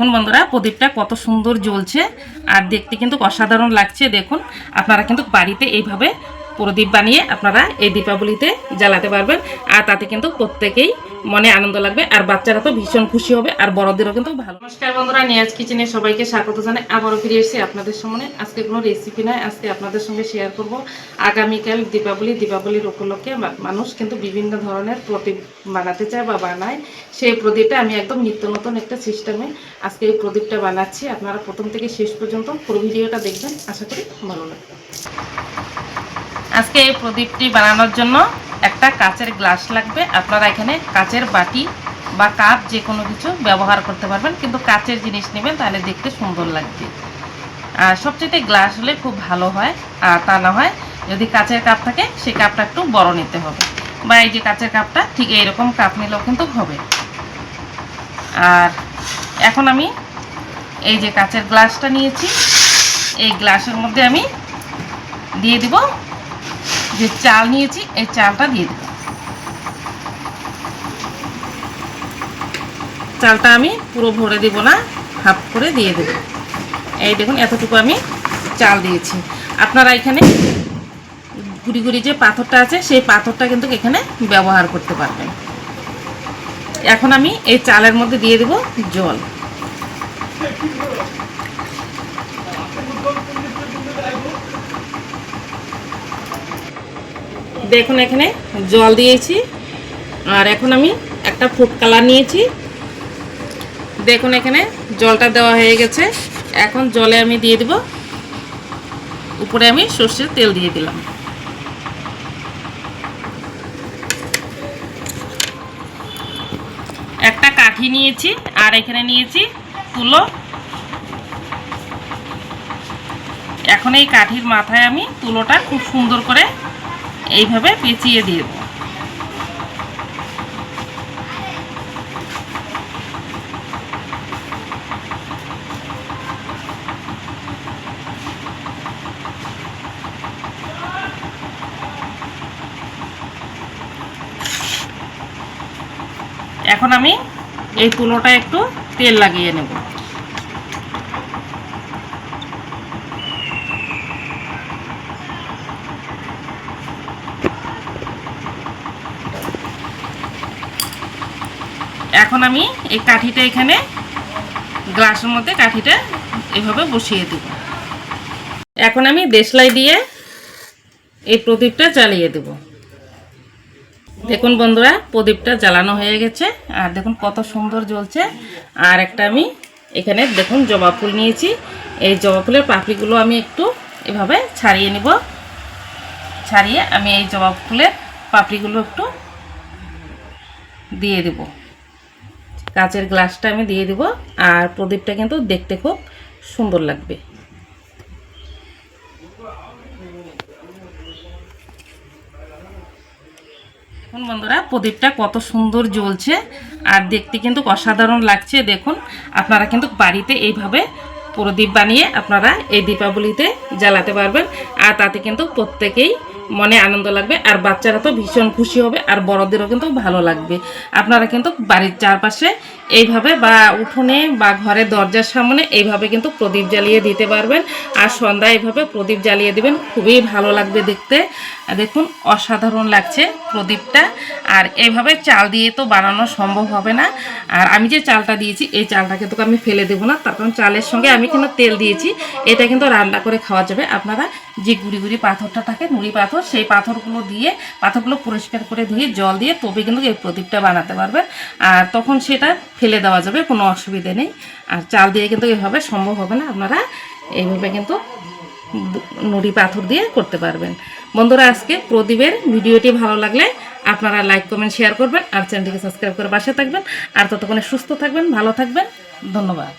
দেখুন বন্ধুরা, প্রদীপটা কত সুন্দর জ্বলছে আর দেখতে কিন্তু অসাধারণ লাগছে, দেখুন। আপনারা কিন্তু বাড়িতে এইভাবে প্রদীপ বানিয়ে আপনারা এই দীপাবলিতে জ্বালাতে পারবেন। আর তাতে কিন্তু প্রত্যেকেই মনে আনন্দ লাগবে, আর বাচ্চারা তো ভীষণ খুশি হবে, আর বড়দেরও কিন্তু ভালো। নমস্কার বন্ধুরা নিয়াজ কিচেনে সবাইকে স্বাগত জানাই। আবারও ফিরে এসেছি আপনাদের সামনে। আজকে কোনো রেসিপি নয়, আজকে আপনাদের সঙ্গে শেয়ার করব। আগামীকাল দীপাবলি, দীপাবলির উপলক্ষে মানুষ কিন্তু বিভিন্ন ধরনের প্রদীপ বানাতে চায় বা বানায়। সেই প্রদীপটা আমি একদম নিত্য নতুন একটা সিস্টেমে আজকে এই প্রদীপটা বানাচ্ছি। আপনারা প্রথম থেকে শেষ পর্যন্ত পুরো ভিডিওটা দেখবেন, আশা করি ভালো লাগবে। আজকে এই প্রদীপটি বানানোর জন্য একটা কাচের গ্লাস লাগবে। আপনারা এখানে কাচের বাটি বা কাপ যে কোনো কিছু ব্যবহার করতে পারবেন, কিন্তু কাচের জিনিস নেবেন, তাহলে দেখতে সুন্দর লাগবে। আর সবচেয়ে গ্লাস হলে খুব ভালো হয়, আর তা না হয় যদি কাচের কাপ থাকে, সেই কাপটা একটু বড় নিতে হবে। বা এই যে কাচের কাপটা, ঠিক এইরকম কাপ নিলেও কিন্তু হবে। আর এখন আমি এই যে কাচের গ্লাসটা নিয়েছি, এই গ্লাসের মধ্যে আমি দিয়ে দিব যে চাল নিয়েছি, এই চালটা দিয়ে দেব। চালটা আমি পুরো ভরে দেব না, হাফ করে দিয়ে দেব। এই দেখুন, এতটুকু আমি চাল দিয়েছি। আপনারা এখানে গুড়ি গুড়ি যে পাথরটা আছে, সেই পাথরটা কিন্তু এখানে ব্যবহার করতে পারবেন। এখন আমি এই চালের মধ্যে দিয়ে দেব জল। দেখুন এখানে জল দিয়েছি। আর এখন আমি একটা ফুড কালার নিয়েছি। দেখুন এখানে জলটা দেওয়া হয়ে গেছে। এখন জলে আমি দিয়ে দিব। উপরে আমি সর্ষের তেল দিয়ে দিলাম। একটা কাঠি নিয়েছি আর এখানে নিয়েছি তুলো। এখন এই কাঠির মাথায় আমি তুলোটা খুব সুন্দর করে এইভাবে পেঁচিয়ে দিয়ে দেবো। এখন আমি এই তুলোটা একটু তেল লাগিয়ে নেব। এখন আমি এই কাঠিটা এখানে গ্লাসের মধ্যে কাঠিটা এভাবে বসিয়ে দেব। এখন আমি দেশলাই দিয়ে এই প্রদীপটা জ্বালিয়ে দেব। দেখুন বন্ধুরা, প্রদীপটা জ্বালানো হয়ে গেছে। আর দেখুন কত সুন্দর জ্বলছে। আর একটা আমি এখানে দেখুন জবা ফুল নিয়েছি। এই জবা ফুলের পাপড়িগুলো আমি একটু এভাবে ছাড়িয়ে নিব। ছাড়িয়ে আমি এই জবা ফুলের পাপড়িগুলো একটু দিয়ে দেব। কাচের গ্লাসটা আমি দিয়ে দিব, আর প্রদীপটা কিন্তু দেখতে খুব সুন্দর লাগবে। দেখুন বন্ধুরা, প্রদীপটা কত সুন্দর জ্বলছে, আর দেখতে কিন্তু অসাধারণ লাগছে। দেখুন, আপনারা কিন্তু বাড়িতে এইভাবে প্রদীপ বানিয়ে আপনারা এই দীপাবলিতে জ্বালাতে পারবেন, আর তাতে কিন্তু প্রত্যেকেই মনে আনন্দ লাগবে, আর বাচ্চারা তো ভীষণ খুশি হবে, আর বড়দেরও কিন্তু ভালো লাগবে। আপনারা কিন্তু বাড়ির চারপাশে এইভাবে বা উঠোনে বা ঘরের দরজার সামনে এইভাবে কিন্তু প্রদীপ জ্বালিয়ে দিতে পারবেন, আর সন্ধ্যায় এইভাবে প্রদীপ জ্বালিয়ে দিবেন, খুবই ভালো লাগবে দেখতে। দেখুন, অসাধারণ লাগছে প্রদীপটা, আর এইভাবে চাল দিয়ে তো বানানো সম্ভব হবে না। আর আমি যে চালটা দিয়েছি, এই চালটা কিন্তু আমি ফেলে দেবো না, তার কারণ চালের সঙ্গে আমি কিন্তু তেল দিয়েছি, এটা কিন্তু রান্না করে খাওয়া যাবে। আপনারা যে গুড়ি গুড়ি পাথরটা থাকে, নুড়ি পাথর সেই পাথরগুলো দিয়ে, পাথরগুলো পরিষ্কার করে ধুয়ে, জল দিয়ে তবে কিন্তু এই প্রদীপটা বানাতে পারবেন। আর তখন সেটা ফেলে দেওয়া যাবে, কোনো অসুবিধে নেই। আর চাল দিয়ে কিন্তু এভাবে সম্ভব হবে না, আপনারা এইভাবে কিন্তু নুড়ি পাথর দিয়ে করতে পারবেন। বন্ধুরা, আজকে প্রদীপের ভিডিওটি ভালো লাগলে আপনারা লাইক, কমেন্ট, শেয়ার করবেন আর চ্যানেলটিকে সাবস্ক্রাইব করে পাশে থাকবেন। আর ততক্ষণে সুস্থ থাকবেন, ভালো থাকবেন। ধন্যবাদ।